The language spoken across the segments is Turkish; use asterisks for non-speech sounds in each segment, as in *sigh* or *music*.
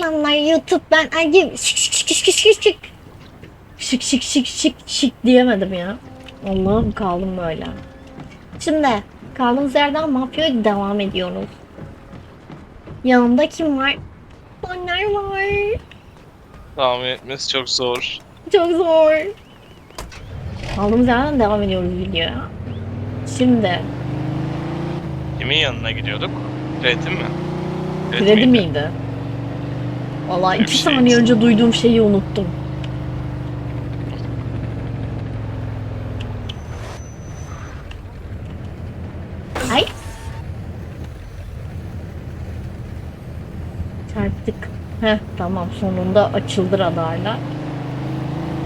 Selamlar YouTube ben Agim. Şık şık şık şık şık şık. Şık şık şık şık şık diyemedim ya. Allah'ım kaldım böyle. Şimdi kaldığımız yerden mafya devam ediyoruz. Yanımda kim var? Onlar var. Tahmin etmesi çok zor. Çok zor. Kaldığımız yerden devam ediyoruz videoya. Şimdi Kimin yanına gidiyorduk? Fred'in mi? Fred Kredi miydi? miydi? Valla iki şey. saniye önce duyduğum şeyi unuttum. Ay. Çarptık. Heh tamam sonunda açıldı radarlar.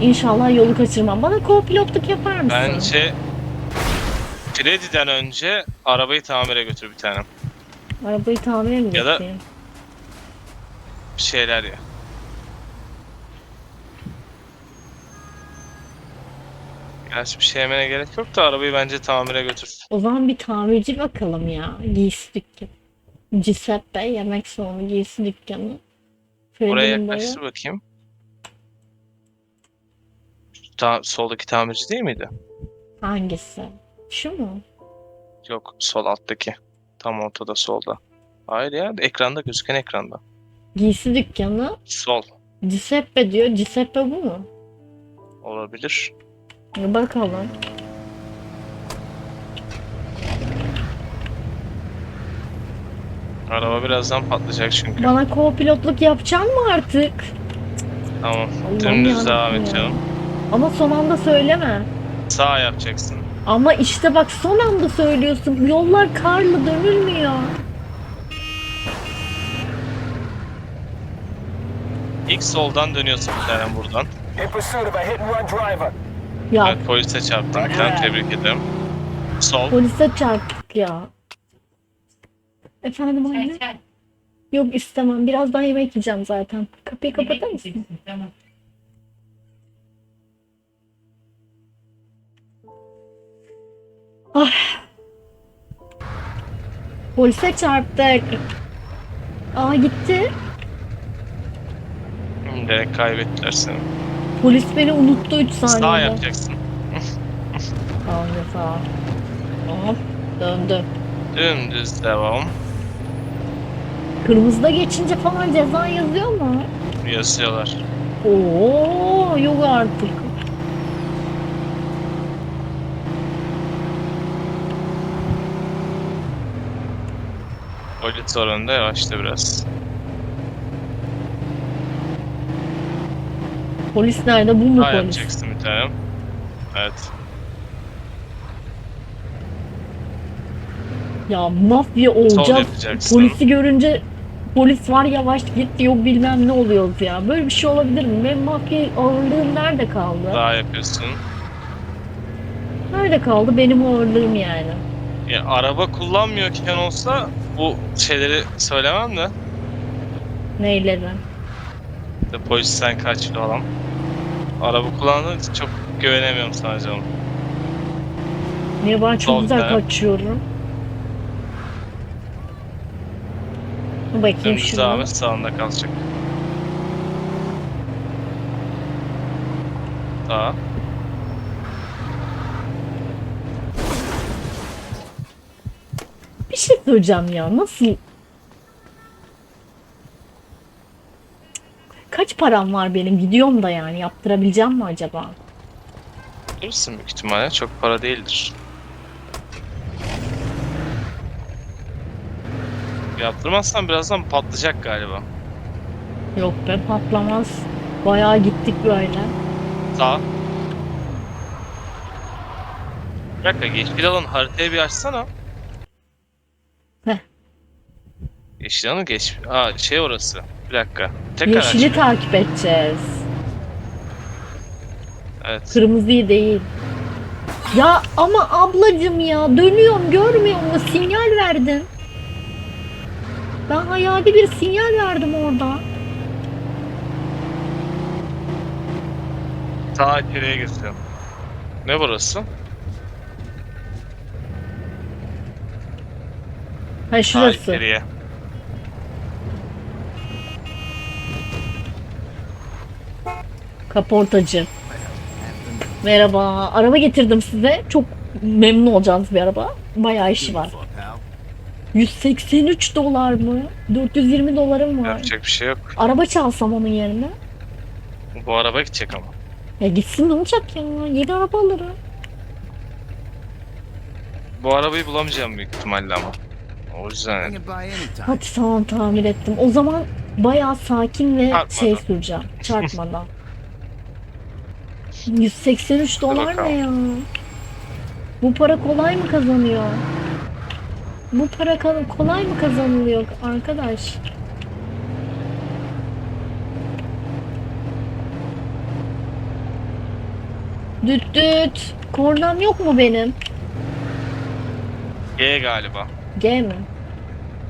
İnşallah yolu kaçırmam. Bana co-pilotluk yapar mısın? Bence Freddy'den önce arabayı tamire götür bir tane. Arabayı tamir mi Ya da- yapayım? Bir şeyler ya. Gerçi bir şey yemene gerek yok da arabayı bence tamire götür. O zaman bir tamirci bakalım ya. Giysi dükkanı. Giuseppe yemek sonu giysi dükkanı. Oraya Freddy'nin yaklaştır bakayım. Şu Ta soldaki tamirci değil miydi? Hangisi? Şu mu? Yok sol alttaki. Tam ortada solda. Hayır ya ekranda gözüken ekranda. Giysi dükkanı. Sol Giuseppe diyor. Giuseppe bu mu? olabilir. Bakalım. Araba birazdan patlayacak çünkü. Bana co-pilotluk yapacaksın mı artık? Tamam. Allah'ım Dümdüz devam edeceğim. Ama son anda söyleme. Sağ yapacaksın. Ama işte bak son anda söylüyorsun. Yollar karlı dönülmüyor. İlk soldan dönüyorsun bir tane buradan. Ya Evet polise çarptın bir tane tebrik ederim. Sol. polise çarptık ya. Efendim anne? Yok istemem. Birazdan yemek yiyeceğim zaten. Kapıyı kapatır mısın? Tamam. Polise çarptık. Aa gitti. Direkt kaybettiler seni. Polis beni unuttu 3 saniyede. Sağ yapacaksın. *laughs* Tamam ya sağ. Tamam. Döndü. Dümdüz devam. Kırmızıda geçince falan ceza yazıyor mu? Yazıyorlar. Oo yok artık. Polis var önde yavaşla biraz. Polis nerede? Bu mu Sağ polis? yapacaksın bir tane. Evet. Ya mafya olacağız. yapacaksın. Polisi görünce polis var yavaş git yok bilmem ne oluyoruz ya. Böyle bir şey olabilir mi? Benim mafya ağırlığım nerede kaldı? Sağ yapıyorsun. Nerede kaldı benim ağırlığım yani? Ya, araba kullanmıyorken olsa bu şeyleri söylemem de. Neyleri? İşte polisten kaç falan. Araba kullandığın için çok güvenemiyorum sana canım. Niye ben çok Sol güzel taraf. kaçıyorum? Bakayım Dümdüz şuna. devam et sağında kalacak. Sağ. Bir şey söyleyeceğim ya nasıl? Kaç param var benim gidiyorum da yani yaptırabileceğim mi acaba? Durursun büyük ihtimalle. Çok para değildir. Yaptırmazsan birazdan patlayacak galiba. Yok be patlamaz. Bayağı gittik böyle. Sağ. Bir dakika yeşil alan haritayı bir açsana. Heh. Yeşil alanı geç. Aa şey orası. Bir dakika. Tekrar Yeşili aç. takip edeceğiz. Evet. Kırmızıyı değil. Ya ama ablacım ya dönüyorum görmüyor musun? Sinyal verdin. Ben hayali bir sinyal verdim orada. Sağ içeriye girsin. Ne burası? Ha Sağ şurası. içeriye. Kaportacı. Merhaba. Araba getirdim size. Çok memnun olacağınız bir araba. Bayağı işi var. 183 dolar mı? 420 dolarım var. Yapacak bir şey yok. Araba çalsam onun yerine. Bu araba gidecek ama. Ya gitsin ne olacak ya? Yeni araba alırım. Bu arabayı bulamayacağım büyük ihtimalle ama. O yüzden. Hadi tamam tamir ettim. O zaman bayağı sakin ve Çarpmadan. şey süreceğim. Çarpmadan. 183 dolar ne ya? Bu para kolay mı kazanıyor? Bu para kolay mı kazanılıyor arkadaş? Düt düt. Kornam yok mu benim? G galiba. G mi?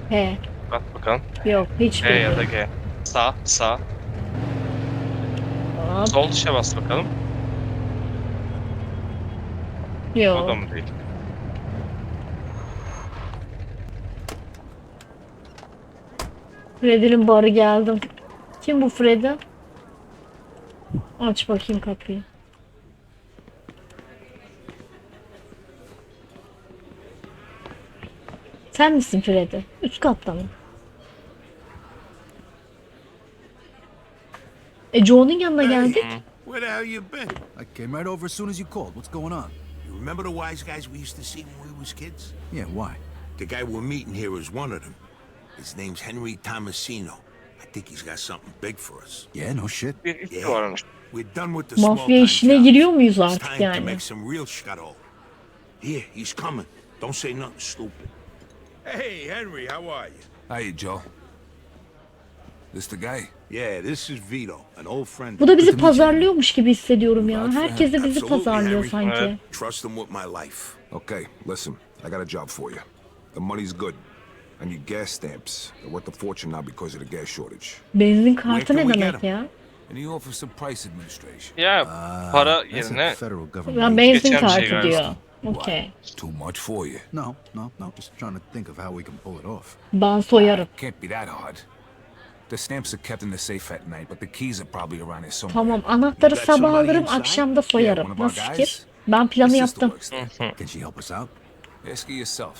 He. Bak bakalım. Yok hiç G ya da G. Sağ, sağ. Sol tuşa bas bakalım. O Yok. da mı değil? Freddy'nin barı geldim. Kim bu Freddy? Aç bakayım kapıyı. Sen misin Freddy? Üst katta mı? E Joe'nun yanına geldik. Where the hell you been? I came right over as soon as you called. What's going on? You remember the wise guys we used to see when we was kids? Yeah, why? The guy we're meeting here is one of them. His name's Henry Tomasino. I think he's got something big for us. Yeah, no shit. Bir iki varmış. We're done with the small Mafya time işine jobs. giriyor muyuz It's artık time to make some real shuttle. Here, he's coming. Don't say nothing stupid. Hey, Henry, how are you? Hey, Joe. This the guy? Yeah, this is Vito, an old friend. Bu da bizi pazarlıyormuş gibi hissediyorum ya. Herkes de bizi pazarlıyor sanki. Trust him with my life. Okay, listen. I got a job for you. The money's good. I need gas stamps. They're worth a fortune now because of the gas shortage. Benzin kartı ne demek ya? And the Office of Price Administration. Ya para That's a yerine federal Ya benzin şey kartı diyor. Okey. It's too much for you. No, no, no. Just trying to think of how we can pull it off. Ben soyarım. Can't be that hard. The stamps are kept in the safe at night, but the keys are probably around here somewhere. Tamam anahtarı sabah alırım akşam da soyarım. Nasıl fikir? Ben planı yaptım. Can she help us out? Ask her yourself.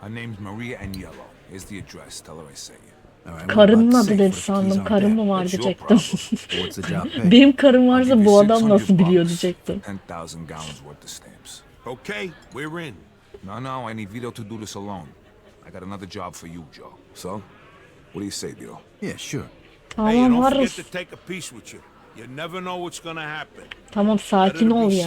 Her name's Maria Agnello. Here's the address. Tell her I sent you. About adı dedi sandım. there? mı var diyecektim. Well, What's the job *laughs* pay? Benim karım varsa bu adam 600 nasıl biliyor diyecektim. 10,000 gallons worth of stamps. Okay, we're in. No, no, I need Vito to do this alone. I got another job for you, Joe. So, what do you say, Vito? Yeah, sure. Hey, you Tamam don't varız. forget to take a piece with you. You never know what's gonna happen. Tamam sakin ol ya.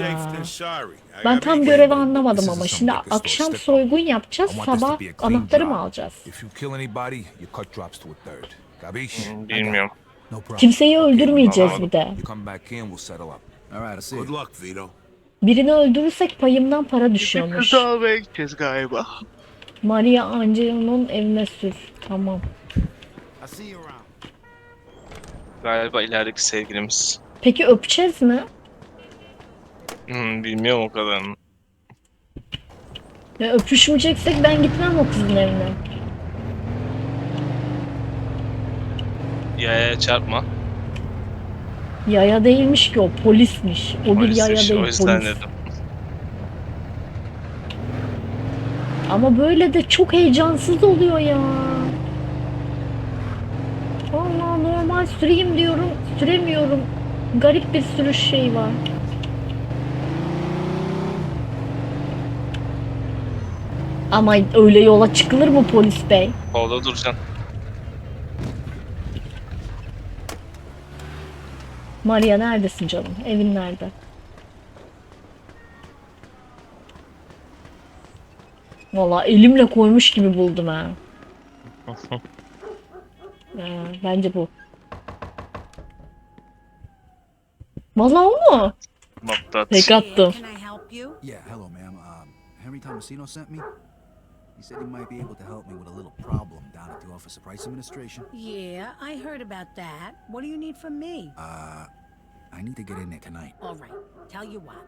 Ben tam görevi anlamadım ama şimdi akşam soygun yapacağız. Sabah anahtarı mı alacağız? If you kill anybody, your cut drops to a third. Capiche? bilmiyorum. Kimseyi öldürmeyeceğiz bir de. Birini öldürürsek payımdan para düşüyormuş. Maria Angelo'nun evine sür. Tamam. I'll see you around. Galiba ilerideki sevgilimiz. Peki öpeceğiz mi? Hmm, bilmiyorum o kadarını. Ya öpüşmeyeceksek ben gitmem o kızın evine. Yaya çarpma. Yaya değilmiş ki o polismiş. O bir Polismiş, yaya değil o yüzden polis. dedim. Ama böyle de çok heyecansız oluyor ya. Allah normal süreyim diyorum. Süremiyorum. Garip bir sürüş şey var. Ama öyle yola çıkılır mı polis bey? Solda duracaksın. Maria neredesin canım? Evin nerede? Valla elimle koymuş gibi buldum ha. *laughs* Ha, bence bu. Valla o mu? Nokta. Tek attım. Can I help you? Yeah, hello, ma'am. Um, Henry Tomasino sent me. He said he might be able to help me with a little problem down at the Office of Price Administration. Yeah, I heard about that. What do you need from me? Uh, I need to get in there tonight. All right, tell you what.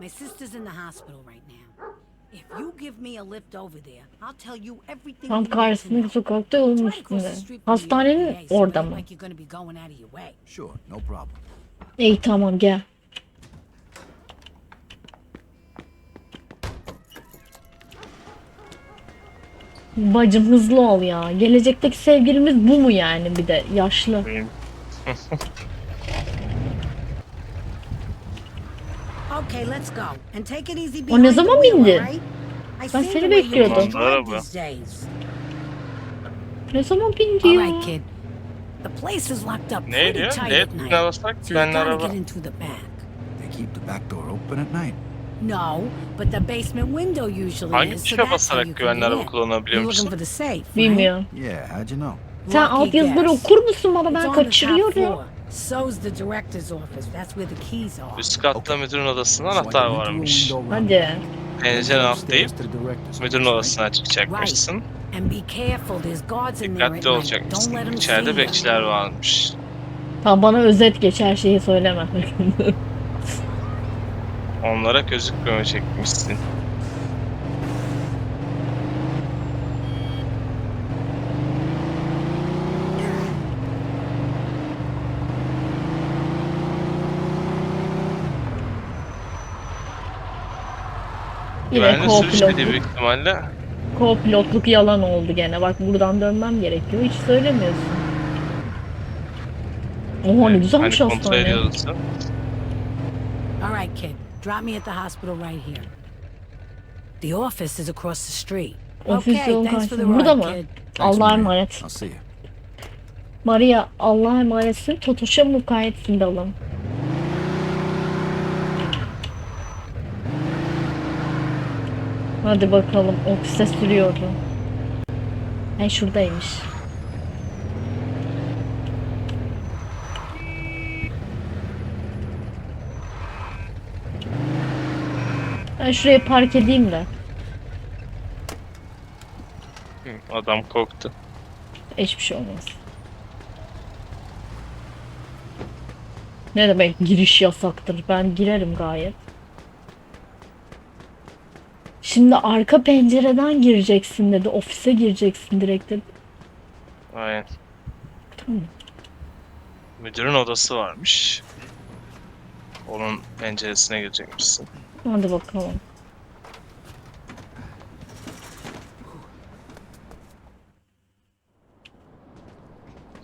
My sister's in the hospital right now. If you give me a lift over there, I'll tell you everything Tam karşısındaki sokakta from the Hastanenin orada mı? Sure, no problem. İyi tamam gel. Bacım hızlı ol ya. Gelecekteki sevgilimiz bu mu yani bir de yaşlı. *laughs* Benim Okay, let's go. And take it easy O ne zaman bindi? Ben seni bekliyordum. Araba. these days. Ne zaman bindi ya? The place is locked up ne pretty diyor? tight Ne at night. ne basarak So you güvenli gotta araba. get into the back. They keep the back door open at night. No, but the basement window usually Hangi is, so tuşa that's how basarak güvenli get araba in. kullanabiliyor musun? for the safe, right? Bilmiyorum. Yeah, how'd you know? Sen Lucky alt yazıları guess. okur musun bana ben kaçırıyorum. So's the director's office. That's where the keys are. Üst katta müdürün odasında anahtar varmış. Hadi. there. Pencere Go atlayıp müdürün odasına çıkacakmışsın. And be careful. There's guards in there at Dikkatli olacakmışsın. İçeride bekçiler varmış. Tamam bana özet geç her şeyi söyleme. *laughs* Onlara gözükmüyor Yine Güvenli sürüş dedi co-pilotluk, büyük ihtimalle. co-pilotluk yalan oldu gene. Bak buradan dönmem gerekiyor. Hiç söylemiyorsun. Oha ne güzelmiş hani kontrol hastane. ediyorsun. All right, kid. Drop me at the hospital right here. The office is across the street. Ofis okay, yolun thanks for the karşısında. Burada ride, mı? kid. Thanks, Allah'a Maria. emanet. I'll see you. Maria Allah'a emanetsin. Totoş'a mukayyetsin balım. Hadi bakalım ofise sürüyorum. Ay şuradaymış. Ben şuraya park edeyim de. Adam korktu. Hiçbir şey olmaz. Ne demek giriş yasaktır? Ben girerim gayet. Şimdi arka pencereden gireceksin dedi. Ofise gireceksin direkt dedi. Aynen. Tamam. Müdürün odası varmış. Onun penceresine girecekmişsin. Hadi bakalım.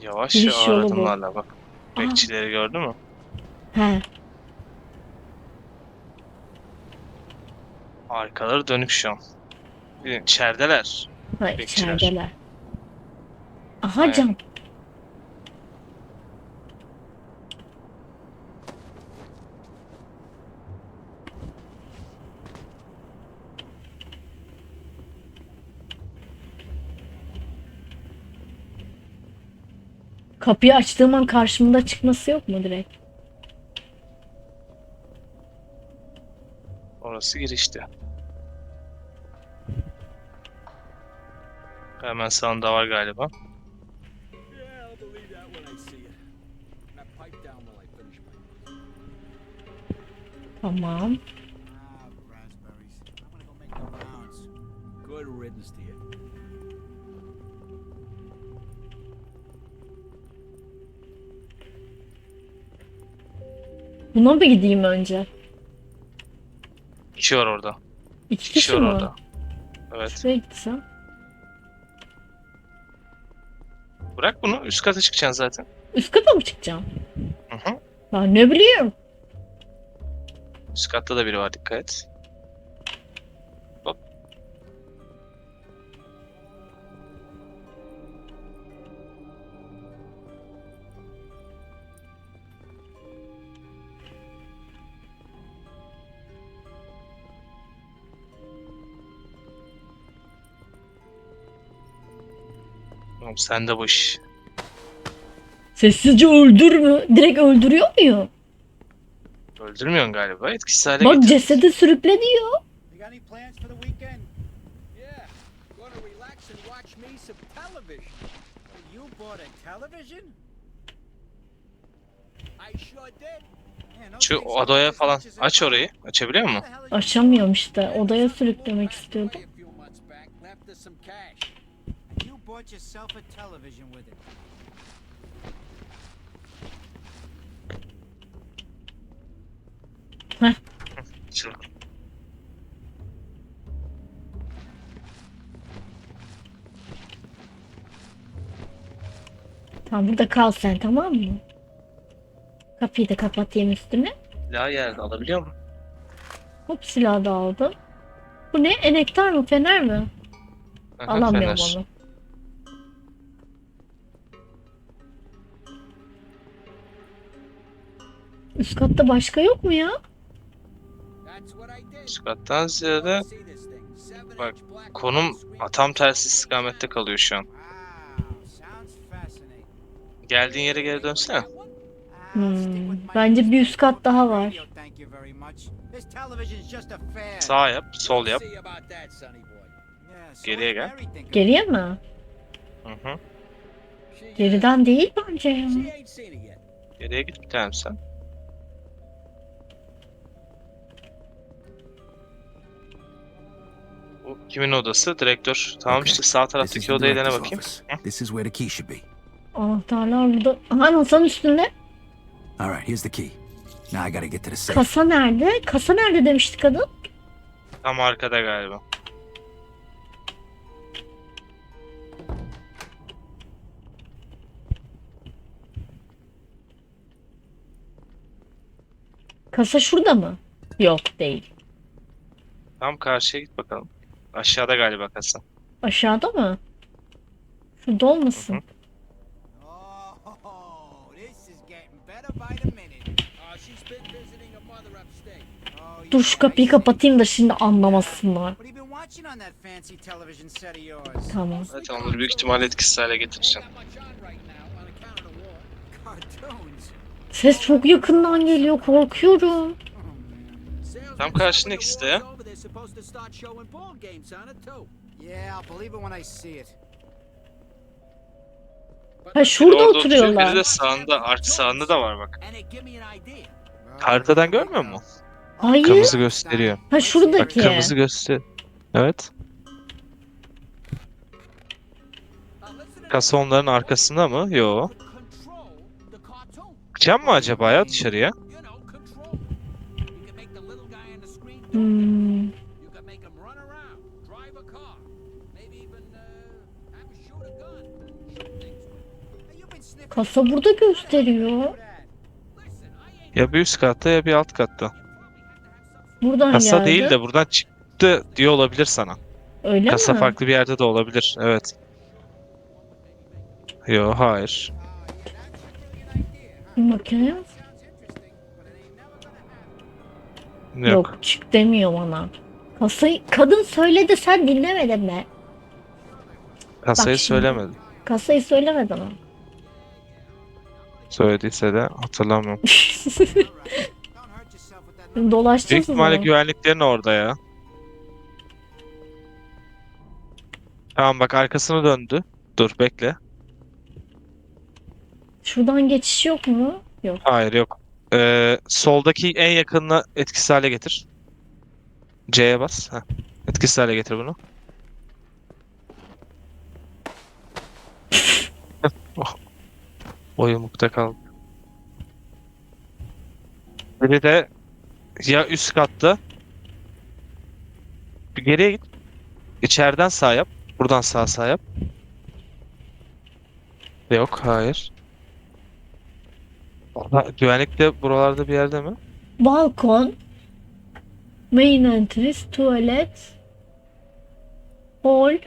Yavaş Giriş ağır yolu bu. adımlarla bak. Bekçileri gördü mü? He. Arkaları dönük şu an. İçerideler. Ha Bekçiler. içerideler. Aha Aynen. cam. Kapıyı açtığım an karşımda çıkması yok mu direkt? Orası girişti. Rounds. good riddance to you. Buna mı gideyim önce? İki var orada. İki İki kişi kişi var mi? orada. Evet. Şuraya gitsem. Bırak bunu. Üst kata çıkacaksın zaten. Üst kata mı çıkacağım? Hı hı. Ben ne bileyim. Üst katta da biri var dikkat et. Oğlum sen de bu iş. Sessizce öldür mü? Direkt öldürüyor muyum? Öldürmüyorsun galiba. Etkisiz hale Bak getir. cesedi sürükle diyor. You got any plans for the weekend? Yeah, gonna relax and watch me some television. You bought a television? I sure did. Man, those Şu things odaya falan much as a aç car. orayı. Açabiliyor musun? What the hell are you Açamıyorum işte. Odaya sürüklemek istiyordum bought yourself a television with it. Tamam burada kal sen tamam mı? Kapıyı da kapatayım üstüne. Silah geldi alabiliyor mu? Hop silahı da aldım. Bu ne? Enektar mı? Fener mi? Alamıyorum onu. Üst katta başka yok mu ya? Üst kattan ziyade Bak, konum tam tersi istikamette kalıyor şu an. Geldiğin yere geri dönsene. Hmm, bence bir üst kat daha var. Sağ yap, sol yap. Geriye gel. Geriye mi? Hı hı. Geriden değil bence ya. Geriye git bir tanem sen. Bu kimin odası? Direktör. Tamam Okay, işte sağ This is taraftaki the odayı dene bakayım. This is where the key should be. Anahtarlar burada. Aha masanın üstünde. All right, here's the key. Now I gotta get to the safe. Kasa nerede? Kasa nerede demişti kadın? Tam arkada galiba. Kasa şurada mı? Yok değil. Tam karşıya git bakalım. Aşağıda galiba kasa. Aşağıda mı? Şurada olmasın. Dur şu kapıyı kapatayım da şimdi anlamasınlar. Tamam. Evet onları büyük ihtimalle etkisiz hale getireceğim. Ses çok yakından geliyor korkuyorum. Tam reps karşında when the ikisi de war's ya. Start showing ball games on it too. Yeah, I'll believe it when I see it. Ha şurada orada oturuyor, Biri oturuyorlar. de sağında, ark sağında da var bak. And it give me an idea. Haritadan görmüyor musun? Hayır. Kırmızı gösteriyor. Ha şuradaki. Bak kırmızı göster. Evet. Kasa onların arkasında mı? Yo. Control the cartoon. Çıkacağım mı acaba ya dışarıya? You know, control. You can make the little guy on the screen do Hmm. Kasa burada gösteriyor. Ya bir üst katta ya bir alt katta. Buradan Kasa geldi. değil de buradan çıktı diyor olabilir sana. Öyle Kasa mi? farklı bir yerde de olabilir. Evet. Yo hayır. Bakayım. Yok. Yok çık demiyor bana. Kasayı kadın söyledi sen dinlemedin mi? Kasayı Bak şimdi. söylemedi. Kasayı söylemedi mi? Söylediyse de hatırlamıyorum. *laughs* Büyük mı? ihtimalle güvenliklerin orada ya. Tamam bak arkasını döndü. Dur bekle. Şuradan geçiş yok mu? Yok. Hayır yok. Ee, soldaki en yakınına etkisiz hale getir. C'ye bas. Heh. Etkisiz hale getir bunu. O yamukta kaldı. Biri de ya üst katta. Bir geriye git. İçeriden sağ yap. Buradan sağ sağ yap. Yok hayır. Ha, Güvenlik de buralarda bir yerde mi? Balkon. Main entrance, tuvalet. Hall.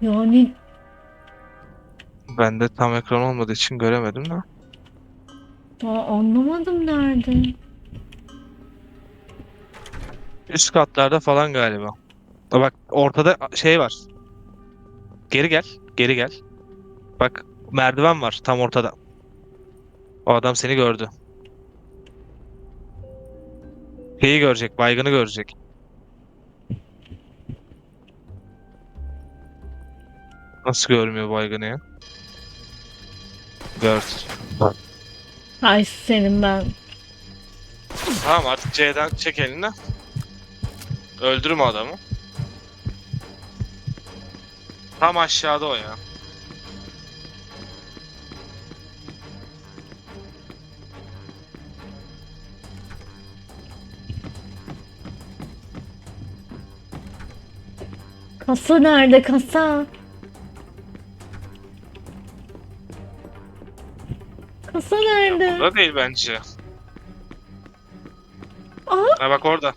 Yani Ben de tam ekran olmadığı için göremedim de. daha anlamadım nerede. Üst katlarda falan galiba. Ha Bak ortada şey var. Geri gel. Geri gel. Bak merdiven var tam ortada. O adam seni gördü. Şeyi görecek, baygını görecek. Nasıl görmüyor baygını ya? Gördü. Ay senin ben. Tamam artık C'den çek elini. Öldürme adamı. Tam aşağıda o ya. Kasa nerede kasa? Kasa nerede? Burada değil bence. Aha. Ha bak orada.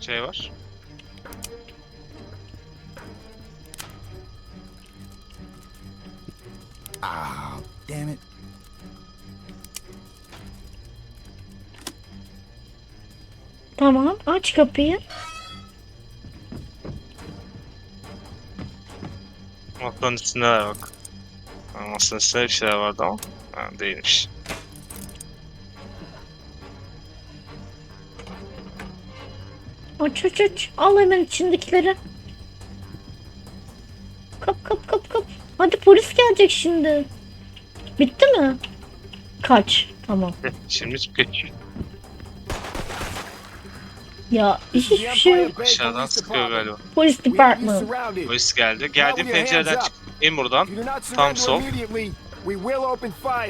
Şey var. Ah, damn it. Tamam aç kapıyı. Masanın üstündeler bak. Ha, masanın üstünde bir şeyler vardı ama. Ha, değilmiş. Aç aç aç. Al hemen içindekileri. Kap kap kap kap. Hadi polis gelecek şimdi. Bitti mi? Kaç. Tamam. Şimdi geç. Ya hiçbir *laughs* şey yok. Aşağıdan sıkıyor galiba. Polis department. Polis geldi. Geldi pencereden çık. İn buradan. Tam sol.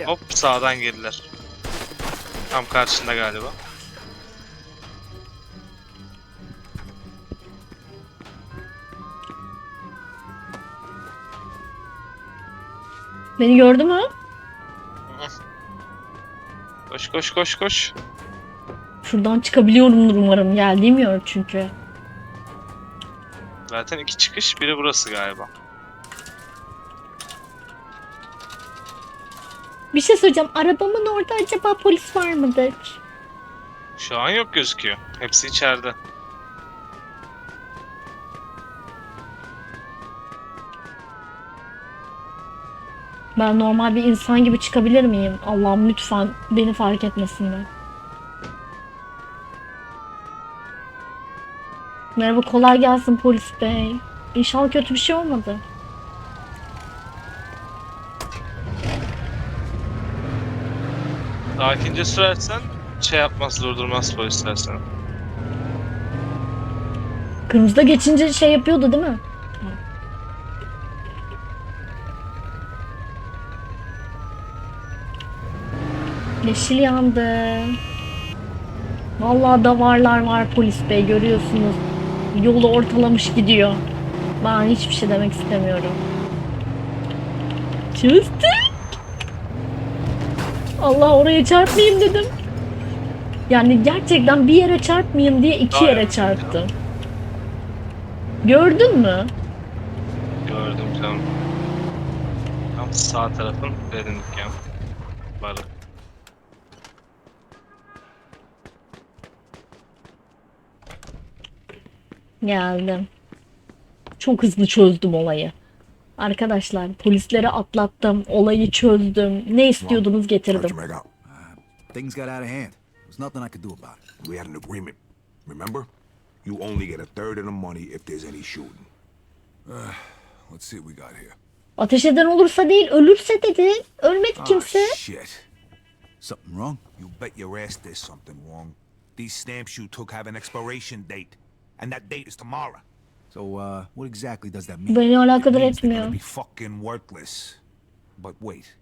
Hop sağdan girdiler. Tam karşında galiba. Beni gördü mü? Koş koş koş koş. Şuradan çıkabiliyorumdur umarım. Geldiğim yer çünkü. Zaten iki çıkış biri burası galiba. Bir şey söyleyeceğim. Arabamın orada acaba polis var mıdır? Şu an yok gözüküyor. Hepsi içeride. Ben normal bir insan gibi çıkabilir miyim? Allah'ım lütfen beni fark etmesinler. Merhaba kolay gelsin polis bey. İnşallah kötü bir şey olmadı. Sakince sürersen şey yapmaz durdurmaz polisler seni. Kırmızıda geçince şey yapıyordu değil mi? Yeşil yandı. Vallahi davarlar var polis bey görüyorsunuz. Yolu ortalamış gidiyor. Ben hiçbir şey demek istemiyorum. Çözdük. Allah oraya çarpmayayım dedim. Yani gerçekten bir yere çarpmayayım diye iki yere çarptım. Gördün mü? Gördüm canım. Tam sağ tarafın derinlik ya. Balık. Geldim. Çok hızlı çözdüm olayı. Arkadaşlar polisleri atlattım, olayı çözdüm. Ne istiyordunuz getirdim. out? Things got out of hand. There's nothing I could do about it. We had an agreement. Remember? You only get a third of the money if there's any shooting. let's see what we got here. Ateş eden olursa değil, ölürse dedi. Ölmedi kimse. Ah, shit. Something wrong? You bet your ass there's something wrong. These stamps you took have an expiration date. And that date is tomorrow. So, uh, what exactly does that mean? Beni alakadar etmiyor. gonna be fucking worthless. But wait.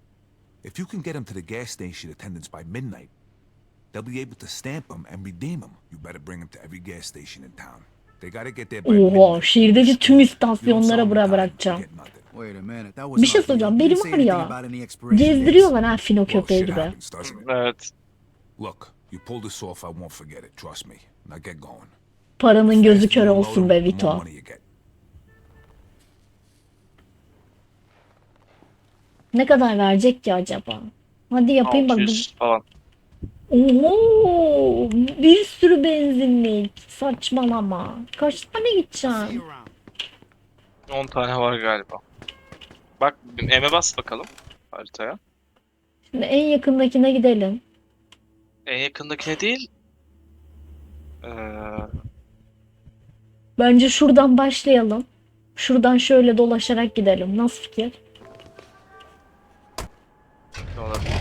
If you can get them to the gas station attendants by midnight, they'll be able to stamp them and redeem them. You better bring them to every gas station in town. They gotta get there by Oha, midnight. şehirdeki tüm istasyonlara bura bırakacağım. you get nothing. Wait a minute. That was Bir şey soracağım. You Benim didn't say var anything ya. about any expiration dates. Gezdiriyorlar ha fino Well, köpeği shit gibi. happens, doesn't it? Evet. Look, you pull this off, I won't forget it. Trust me. Now get going. Paranın gözü kör olsun be Vito. Ne kadar verecek ki acaba? Hadi yapayım bak. 600 falan. Oho, bir sürü benzinlik. Saçmalama. Kaç tane gideceğim? you around. 10 tane var galiba. Bak M'e bas bakalım haritaya. Şimdi en yakındakine gidelim. En yakındakine değil. Ee, Bence şuradan başlayalım. Şuradan şöyle dolaşarak gidelim. Nasıl fikir? ne olabilir?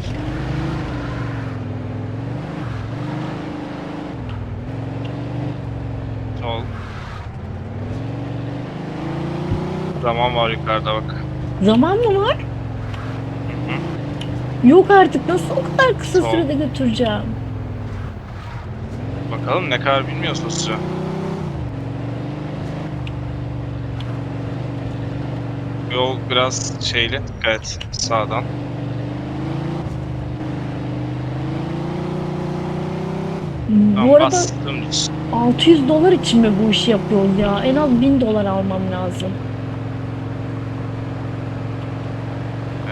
Ol. Zaman var yukarıda bak. Zaman mı var? Yok artık nasıl o kadar kısa Tamam. sürede götüreceğim? Bakalım ne kadar bilmiyoruz o Yol biraz şeyli. Evet sağdan. Bu Tamam arada bas dümdüz. 600 dolar için mi bu işi yapıyoruz ya? En az 1000 dolar almam lazım.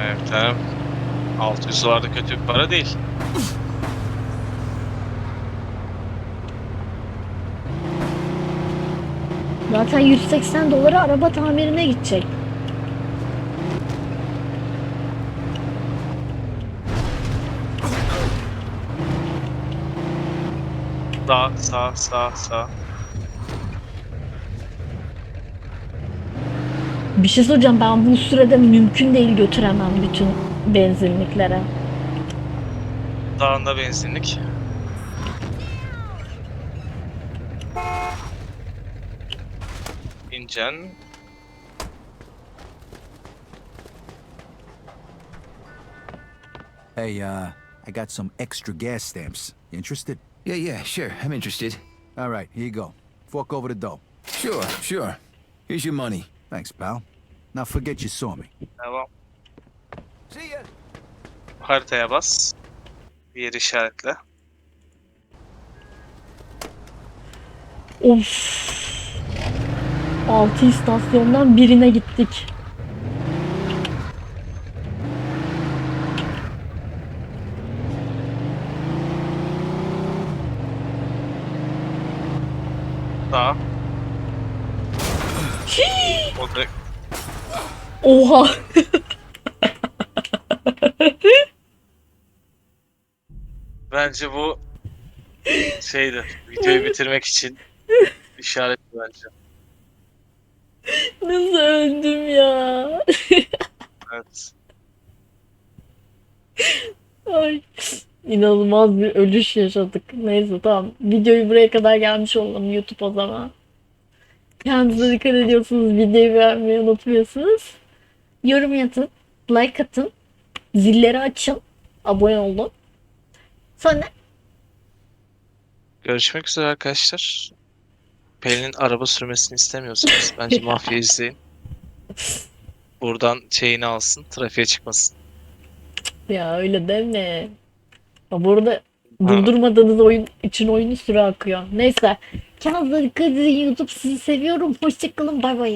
Evet tamam. 600 dolar da kötü bir para değil. Zaten 180 dolara araba tamirine gidecek. Sağ sağ sağ sağ. Bir şey soracağım ben bu sürede mümkün değil götüremem bütün benzinliklere. Dağında benzinlik. İncen. Hey, uh, I got some extra gas stamps. You interested? Yeah, yeah, sure. I'm interested. All right, here you go. Fork over the dough. Sure, sure. Here's your money. Thanks, pal. Now forget you saw me. Devam. See ya. Haritaya bas. Bir yeri işaretle. Of. 6 istasyondan birine gittik. O direkt Oha. *laughs* Bence bu şeydi. Videoyu bitirmek için işaret bence. Nasıl öldüm ya? Evet. Ay. İnanılmaz bir ölüş yaşadık. Neyse tamam. Videoyu buraya kadar gelmiş olalım YouTube o zaman. Kendinize dikkat ediyorsunuz. Videoyu beğenmeyi unutmuyorsunuz. Yorum yapın. Like atın. Zilleri açın. Abone olun. Sonra Görüşmek üzere arkadaşlar. Pelin'in araba sürmesini istemiyorsanız *laughs* bence Mafya izleyin. Buradan şeyini alsın, trafiğe çıkmasın. ya öyle deme. Ya bu arada durdurmadığınız oyun için oyunu süre akıyor. Neyse. Dikkat edin YouTube. Sizi seviyorum. Hoşçakalın. Bay bay.